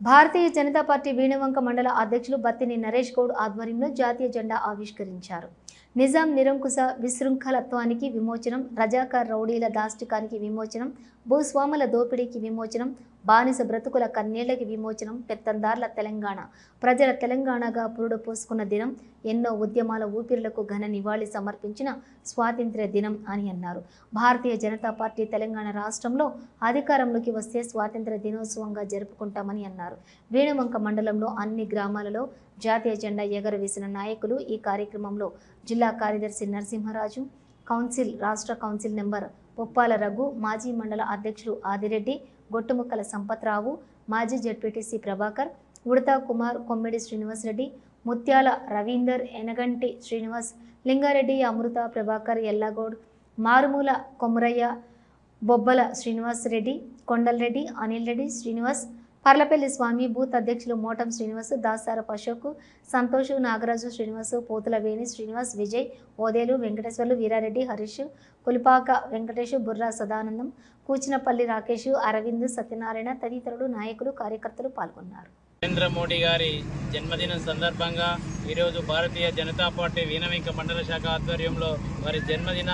Bharatiya Janata party Veenavanka మండల అధ్యక్షులు బత్తిని నరేష్ గౌడ్ ఆధ్వర్యంలో జాతీయ జెండా ఆవిష్కరించారు. నిజాం నిరంకుశ విశృంఖలత్వానికి విమోచనం రజాకార్ రౌడీల దాష్టికానికి విమోచనం భూస్వాముల దోపిడీకి విమోచనం బానిస బ్రతుకుల కన్నీళ్ళకి విమోచనం పెత్తందార్ల తెలంగాణ ప్రజల తెలంగాణగా పురుడు పోసుకున్న దినం ఎన్నో ఉద్యమాల ఊపిరులకు ఘన నివాళి సమర్పించిన స్వాతంత్ర్య దినం అని అన్నారు. భారతీయ జనతా పార్టీ తెలంగాణ రాష్ట్రంలో అధికారంలోకి వస్తే స్వాతంత్ర దినోత్సవంగా జరుపుకుంటామని అన్నారు. వేణువంక మండలంలో అన్ని గ్రామాలలో జాతీయ జెండా ఎగరవేసిన నాయకులు ఈ కార్యక్రమంలో జిల్లా కార్యదర్శి నరసింహరాజు కౌన్సిల్ రాష్ట్ర కౌన్సిల్ నెంబర్ పుప్పాల రఘు మాజీ మండల అధ్యక్షులు ఆదిరెడ్డి గొట్టుముక్కల సంపత్రావు మాజీ జడ్పీటీసీ ప్రభాకర్ ఉడతా కుమార్ కొమ్మిడి శ్రీనివాసరెడ్డి ముత్యాల రవీందర్ ఎనగంటి శ్రీనివాస్ లింగారెడ్డి అమృత ప్రభాకర్ ఎల్లగౌడ్ మారుమూల కొమరయ్య బొబ్బల శ్రీనివాస్ రెడ్డి కొండలరెడ్డి అనిల్ రెడ్డి శ్రీనివాస్ పర్లపల్లి స్వామి బూత్ అధ్యక్షులు మోటం శ్రీనివాస్ దాసారపు అశోక్ సంతోష్ నాగరాజు శ్రీనివాస్ పోతుల వేణి శ్రీనివాస్ విజయ్ ఓదేలు వెంకటేశ్వర్లు వీరారెడ్డి హరీష్ కులిపాక వెంకటేష్ బుర్రా సదానందం కూచినపల్లి రాకేష్ అరవింద్ సత్యనారాయణ తదితరులు నాయకులు కార్యకర్తలు పాల్గొన్నారు. నరేంద్ర మోడీ గారి జన్మదినం సందర్భంగా ఈరోజు భారతీయ జనతా పార్టీ వీణవింక మండల శాఖ ఆధ్వర్యంలో వారి జన్మదిన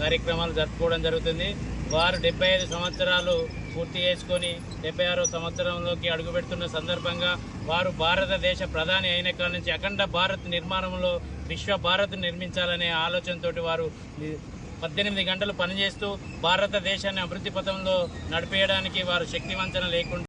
కార్యక్రమాలు జరుపుకోవడం జరుగుతుంది. వారు డెబ్బై ఐదు సంవత్సరాలు పూర్తి చేసుకొని డెబ్బై ఆరో సంవత్సరంలోకి అడుగుపెడుతున్న సందర్భంగా వారు భారతదేశ ప్రధాని అయిన కాడి నుంచి అఖండ భారత్ నిర్మాణంలో విశ్వ భారత్ నిర్మించాలనే ఆలోచనతోటి వారు పద్దెనిమిది గంటలు పనిచేస్తూ భారతదేశాన్ని అభివృద్ధి పథంలో నడిపేయడానికి వారు శక్తివంచన లేకుండా